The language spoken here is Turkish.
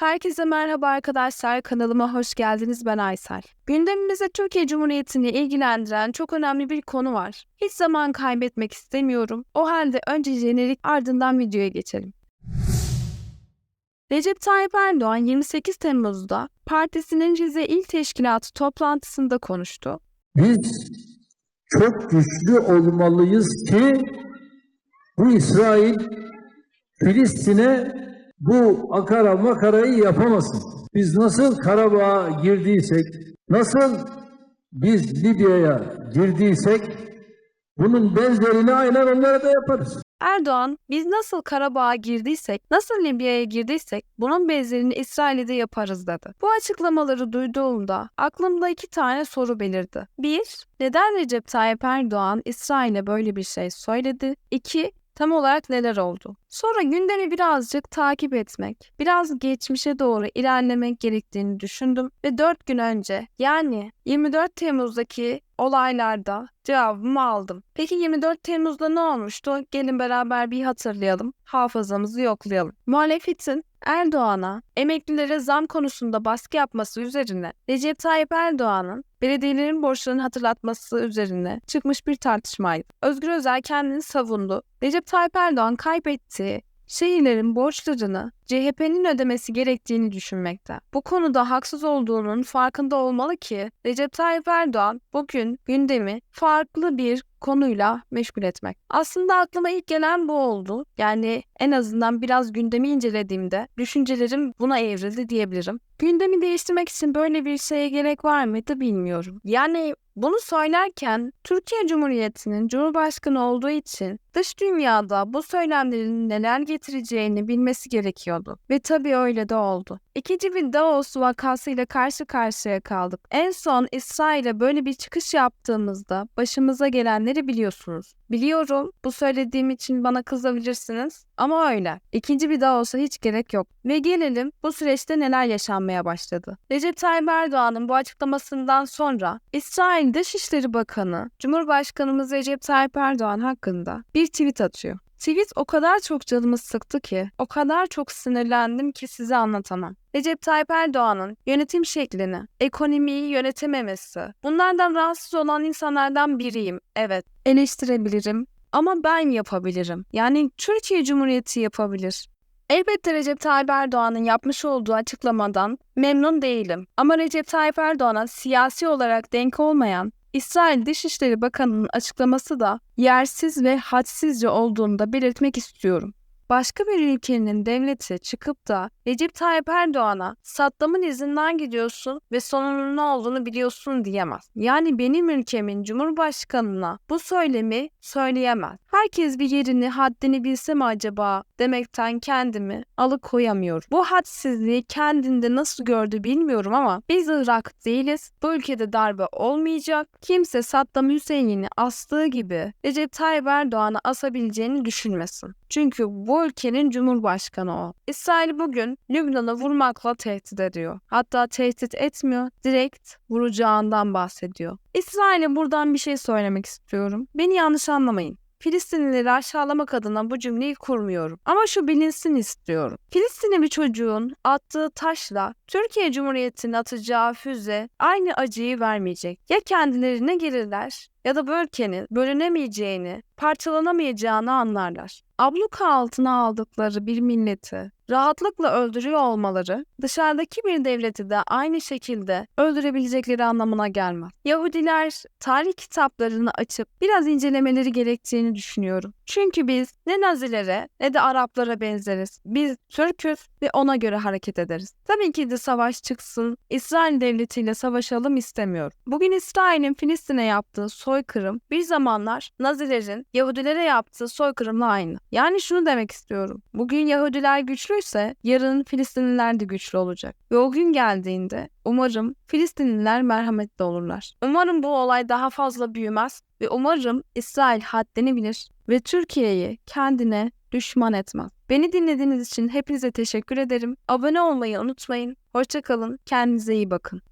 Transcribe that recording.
Herkese merhaba arkadaşlar. Kanalıma hoş geldiniz. Ben Aysel. Gündemimizde Türkiye Cumhuriyeti'ni ilgilendiren çok önemli bir konu var. Hiç zaman kaybetmek istemiyorum. O halde önce jenerik ardından videoya geçelim. Recep Tayyip Erdoğan 28 Temmuz'da partisinin Rize İl Teşkilatı toplantısında konuştu. Biz çok güçlü olmalıyız ki bu İsrail Filistin'e bu akara makarayı yapamasın. Biz nasıl Karabağ'a girdiysek, nasıl biz Libya'ya girdiysek bunun benzerini aynen onlara da yaparız. Erdoğan, biz nasıl Karabağ'a girdiysek, nasıl Libya'ya girdiysek bunun benzerini İsrail'e de yaparız dedi. Bu açıklamaları duyduğumda aklımda iki tane soru belirdi. Bir, neden Recep Tayyip Erdoğan İsrail'e böyle bir şey söyledi? İki, tam olarak neler oldu? Sonra gündemi birazcık takip etmek, biraz geçmişe doğru ilerlemek gerektiğini düşündüm ve 4 gün önce yani 24 Temmuz'daki olaylarda cevabımı aldım. Peki 24 Temmuz'da ne olmuştu? Gelin beraber bir hatırlayalım, hafızamızı yoklayalım. Muhalefetin Erdoğan'a emeklilere zam konusunda baskı yapması üzerine Recep Tayyip Erdoğan'ın belediyelerin borçlarını hatırlatması üzerine çıkmış bir tartışmaydı. Özgür Özel kendini savundu. Recep Tayyip Erdoğan kaybettiği şehirlerin borçlarını CHP'nin ödemesi gerektiğini düşünmekte. Bu konuda haksız olduğunun farkında olmalı ki Recep Tayyip Erdoğan bugün gündemi farklı bir konuyla meşgul etmek. Aslında aklıma ilk gelen bu oldu. Yani en azından biraz gündemi incelediğimde düşüncelerim buna evrildi diyebilirim. Gündemi değiştirmek için böyle bir şeye gerek var mıydı bilmiyorum. Yani bunu söylerken Türkiye Cumhuriyeti'nin Cumhurbaşkanı olduğu için dış dünyada bu söylemlerin neler getireceğini bilmesi gerekiyordu. Ve tabii öyle de oldu. İkinci bir Davos vakasıyla karşı karşıya kaldık. En son İsrail'e böyle bir çıkış yaptığımızda başımıza gelenleri biliyorsunuz. Biliyorum bu söylediğim için bana kızabilirsiniz ama öyle. İkinci bir Davos'a hiç gerek yok. Ve gelelim bu süreçte neler yaşanmaya başladı. Recep Tayyip Erdoğan'ın bu açıklamasından sonra İsrail Dışişleri Bakanı Cumhurbaşkanımız Recep Tayyip Erdoğan hakkında bir tweet atıyor. Tweet o kadar çok canımı sıktı ki, o kadar çok sinirlendim ki size anlatamam. Recep Tayyip Erdoğan'ın yönetim şeklini, ekonomiyi yönetememesi, bunlardan rahatsız olan insanlardan biriyim. Evet, eleştirebilirim ama ben yapabilirim. Yani Türkiye Cumhuriyeti yapabilir. Elbette Recep Tayyip Erdoğan'ın yapmış olduğu açıklamadan memnun değilim. Ama Recep Tayyip Erdoğan'a siyasi olarak denk olmayan İsrail Dışişleri Bakanı'nın açıklaması da yersiz ve hadsizce olduğunu da belirtmek istiyorum. Başka bir ülkenin devleti çıkıp da Recep Tayyip Erdoğan'a Saddam'ın izinden gidiyorsun ve sonunun ne olduğunu biliyorsun diyemez. Yani benim ülkemin cumhurbaşkanına bu söylemi söyleyemez. Herkes bir yerini haddini bilse mi acaba demekten kendimi alıkoyamıyorum. Bu hadsizliği kendinde nasıl gördü bilmiyorum ama biz Irak değiliz. Bu ülkede darbe olmayacak. Kimse Saddam Hüseyin'i astığı gibi Recep Tayyip Erdoğan'a asabileceğini düşünmesin. Çünkü bu ülkenin cumhurbaşkanı o. İsrail bugün Lübnan'ı vurmakla tehdit ediyor. Hatta tehdit etmiyor, direkt vuracağından bahsediyor. İsrail'e buradan bir şey söylemek istiyorum. Beni yanlış anlamayın. Filistinlileri aşağılamak adına bu cümleyi kurmuyorum. Ama şu bilinsin istiyorum. Filistinli bir çocuğun attığı taşla Türkiye Cumhuriyeti'nin atacağı füze aynı acıyı vermeyecek. Ya kendilerine gelirler ya da bu ülkenin bölünemeyeceğini, parçalanamayacağını anlarlar. Abluka altına aldıkları bir milleti rahatlıkla öldürüyor olmaları dışarıdaki bir devleti de aynı şekilde öldürebilecekleri anlamına gelmez. Yahudiler tarih kitaplarını açıp biraz incelemeleri gerektiğini düşünüyorum. Çünkü biz ne Nazilere ne de Araplara benzeriz. Biz Türk'üz ve ona göre hareket ederiz. Tabii ki de savaş çıksın, İsrail devletiyle savaşalım istemiyorum. Bugün İsrail'in Filistin'e yaptığı soykırım bir zamanlar Nazilerin Yahudilere yaptığı soykırımla aynı. Yani şunu demek istiyorum. Bugün Yahudiler güçlüyse yarın Filistinliler de güçlü olacak. Ve o gün geldiğinde umarım Filistinliler merhametli olurlar. Umarım bu olay daha fazla büyümez ve umarım İsrail haddini bilir ve Türkiye'yi kendine düşman etmez. Beni dinlediğiniz için hepinize teşekkür ederim. Abone olmayı unutmayın. Hoşçakalın. Kendinize iyi bakın.